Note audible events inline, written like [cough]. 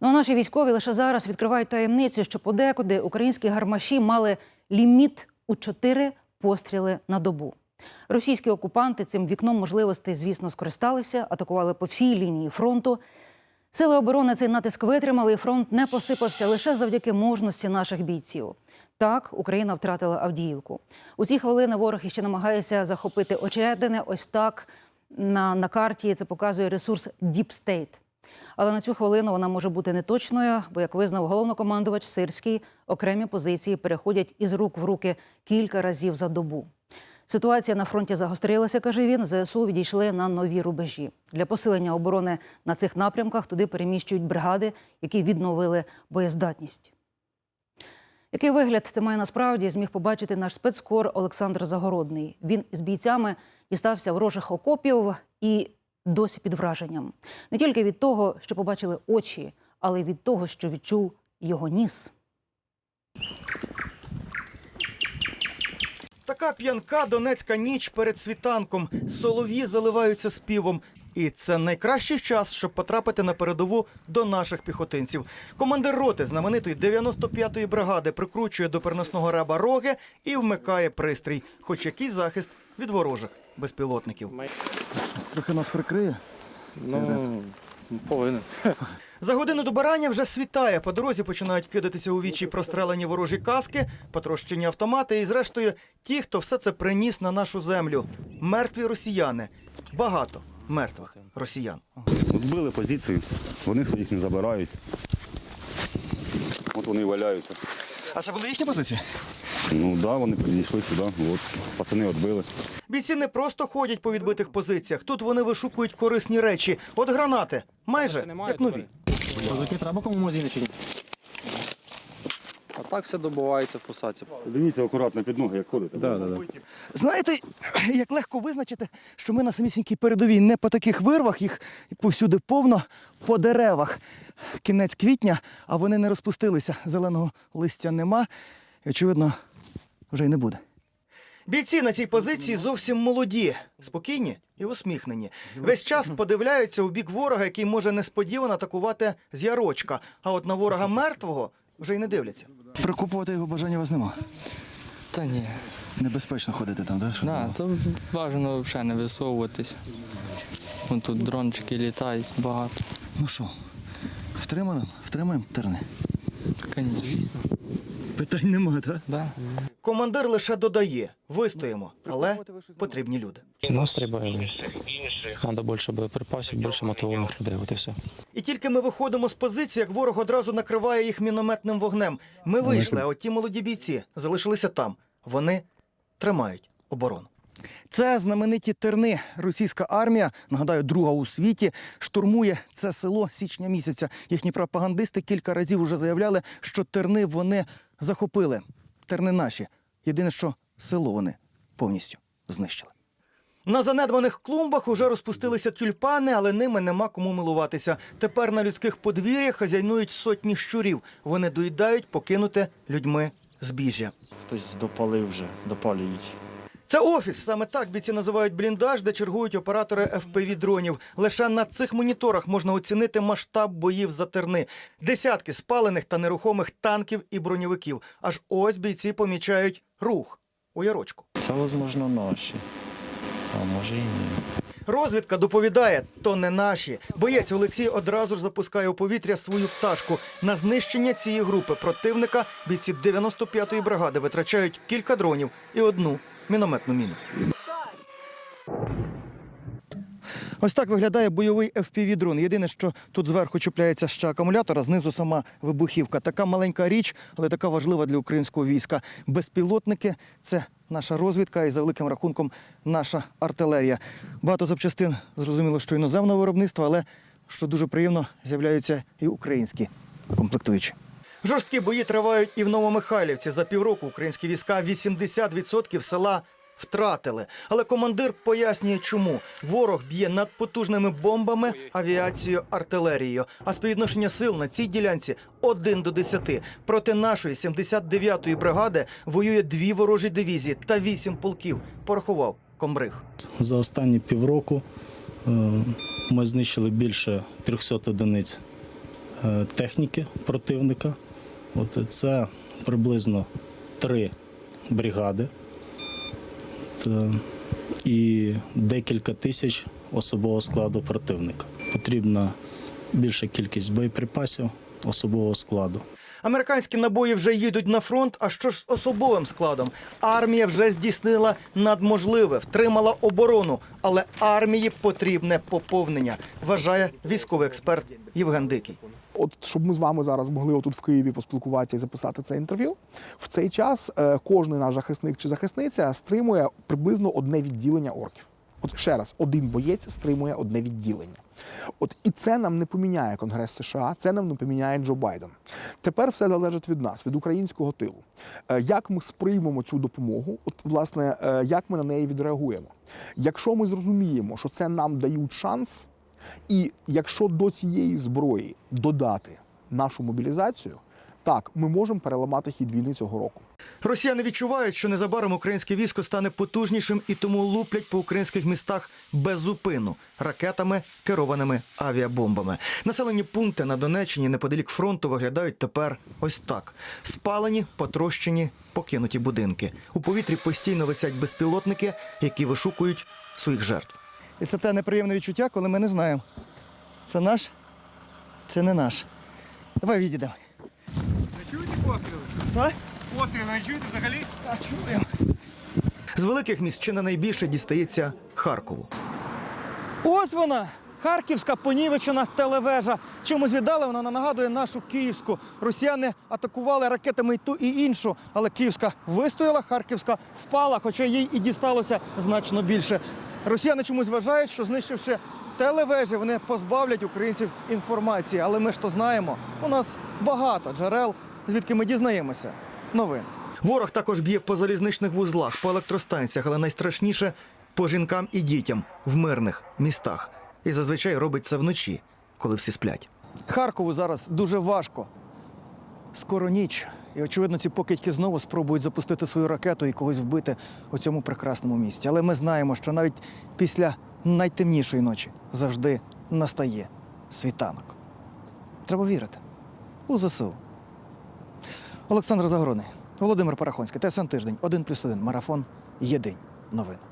Ну а наші військові лише зараз відкривають таємницю, що подекуди українські гармаші мали ліміт у чотири постріли на добу. Російські окупанти цим вікном можливостей, звісно, скористалися, атакували по всій лінії фронту. Сили оборони цей натиск витримали, і фронт не посипався лише завдяки мужності наших бійців. Так, Україна втратила Авдіївку. У ці хвилини ворог іще намагається захопити очередини. Ось так на, на карті це показує ресурс State. Але на цю хвилину вона може бути неточною, бо, як визнав головнокомандувач Сирський, окремі позиції переходять із рук в руки кілька разів за добу. Ситуація на фронті загострилася, каже він. ЗСУ відійшли на нові рубежі. Для посилення оборони на цих напрямках туди переміщують бригади, які відновили боєздатність. Який вигляд це має насправді зміг побачити наш спецкор Олександр Загородний. Він із бійцями дістався ворожих окопів і досі під враженням. Не тільки від того, що побачили очі, але й від того, що відчув його ніс. Така п'янка донецька ніч перед світанком. Солов'ї заливаються співом. І це найкращий час, щоб потрапити на передову до наших піхотинців. Командир роти знаменитої 95-ї бригади прикручує до переносного раба роги і вмикає пристрій, хоч який захист від ворожих безпілотників. Трохи нас прикриє. Ну, повинен. За годину до барання вже світає. По дорозі починають кидатися у вічі прострелені ворожі каски, потрощені автомати і, зрештою, ті, хто все це приніс на нашу землю. Мертві росіяни. Багато мертвих росіян. От били позиції, вони своїх не забирають. От вони і валяються. А це були їхні позиції? Ну так, да, вони підійшли сюди. От, пацани відбили. Бійці не просто ходять по відбитих позиціях. Тут вони вишукують корисні речі. От гранати, майже як нові. Козаки треба кому магазини чи ні? А так все добувається в посадці. Дивіться акуратно під ноги, як ходите. Да, да, да. Знаєте, [clears throat] як легко визначити, що ми на самісінькій передовій не по таких вирвах, їх повсюди повно, по деревах. Кінець квітня, а вони не розпустилися. Зеленого листя нема. І, очевидно, вже й не буде. Бійці на цій позиції зовсім молоді, спокійні і усміхнені. Весь час подивляються у бік ворога, який може несподівано атакувати з ярочка. А от на ворога мертвого вже й не дивляться. Прикупувати його бажання у вас нема. Та ні. Небезпечно ходити там, да? щоб Да, було? то бажано взагалі не висовуватись. Вон тут дрончики літають багато. Ну що, втримаємо? Втримаємо терни? Звісно. Питань нема, так? Да. Командир лише додає: вистоїмо, але потрібні люди. Настрій бойовий. Треба більше боєприпасів, більше мотивованих людей. От і все. І тільки ми виходимо з позиції, як ворог одразу накриває їх мінометним вогнем. Ми вийшли, а от ті молоді бійці залишилися там. Вони тримають оборону. Це знамениті терни. Російська армія, нагадаю, друга у світі, штурмує це село січня місяця. Їхні пропагандисти кілька разів вже заявляли, що терни вони захопили. Терни наші. Єдине, що село вони повністю знищили. На занедбаних клумбах уже розпустилися тюльпани, але ними нема кому милуватися. Тепер на людських подвір'ях хазяйнують сотні щурів. Вони доїдають покинуте людьми збіжжя. Хтось допалив вже, допалюють. Це офіс. Саме так бійці називають бліндаж, де чергують оператори fpv дронів. Лише на цих моніторах можна оцінити масштаб боїв за терни. Десятки спалених та нерухомих танків і броньовиків. Аж ось бійці помічають рух у ярочку. Це, можливо, наші. А може і ні. Розвідка доповідає, то не наші. Боєць Олексій одразу ж запускає у повітря свою пташку. На знищення цієї групи противника бійці 95-ї бригади витрачають кілька дронів і одну мінометну міну. Ось так виглядає бойовий FPV-дрон. Єдине, що тут зверху чіпляється ще акумулятор, а знизу сама вибухівка. Така маленька річ, але така важлива для українського війська. Безпілотники це наша розвідка і за великим рахунком наша артилерія. Багато запчастин зрозуміло, що іноземного виробництва, але що дуже приємно, з'являються і українські комплектуючі. Жорсткі бої тривають і в Новомихайлівці. За півроку українські війська 80% села втратили. Але командир пояснює, чому ворог б'є надпотужними бомбами, авіацією, артилерією. А співвідношення сил на цій ділянці 1 до 10. Проти нашої 79-ї бригади воює дві ворожі дивізії та вісім полків. Порахував комбриг. За останні півроку е, ми знищили більше 300 одиниць е, техніки противника. От це приблизно три бригади і декілька тисяч особового складу противника. Потрібна більша кількість боєприпасів особового складу. Американські набої вже їдуть на фронт. А що ж з особовим складом? Армія вже здійснила надможливе, втримала оборону, але армії потрібне поповнення, вважає військовий експерт Євген Дикий. От щоб ми з вами зараз могли отут в Києві поспілкуватися і записати це інтерв'ю. В цей час е, кожний наш захисник чи захисниця стримує приблизно одне відділення орків. От ще раз, один боєць стримує одне відділення. От і це нам не поміняє Конгрес США, це нам не поміняє Джо Байден. Тепер все залежить від нас, від українського тилу. Е, Як ми сприймемо цю допомогу? От власне, е, як ми на неї відреагуємо? Якщо ми зрозуміємо, що це нам дають шанс, і якщо до цієї зброї додати нашу мобілізацію, так ми можемо переламати хід війни цього року. Росіяни відчувають, що незабаром українське військо стане потужнішим і тому луплять по українських містах без зупину ракетами, керованими авіабомбами. Населені пункти на Донеччині неподалік фронту виглядають тепер ось так: спалені, потрощені, покинуті будинки. У повітрі постійно висять безпілотники, які вишукують своїх жертв. І це те неприємне відчуття, коли ми не знаємо, це наш чи не наш. Давай відійдемо. Чуєте А? А, чуємо. З великих міст чи не найбільше дістається Харкову. Ось вона! Харківська понівечена телевежа. Чимось віддали вона нагадує нашу київську. Росіяни атакували ракетами і ту і іншу, але київська вистояла, харківська впала, хоча їй і дісталося значно більше. Росіяни чомусь вважають, що знищивши телевежі, вони позбавлять українців інформації. Але ми ж то знаємо, у нас багато джерел, звідки ми дізнаємося новин. Ворог також б'є по залізничних вузлах, по електростанціях, але найстрашніше по жінкам і дітям в мирних містах. І зазвичай робить це вночі, коли всі сплять. Харкову зараз дуже важко. Скоро ніч. І, очевидно, ці покидьки знову спробують запустити свою ракету і когось вбити у цьому прекрасному місті. Але ми знаємо, що навіть після найтемнішої ночі завжди настає світанок. Треба вірити у ЗСУ. Олександр Загородний, Володимир Парахонський, ТСН Тиждень, 1+,1, Марафон, Єдинь. Новини.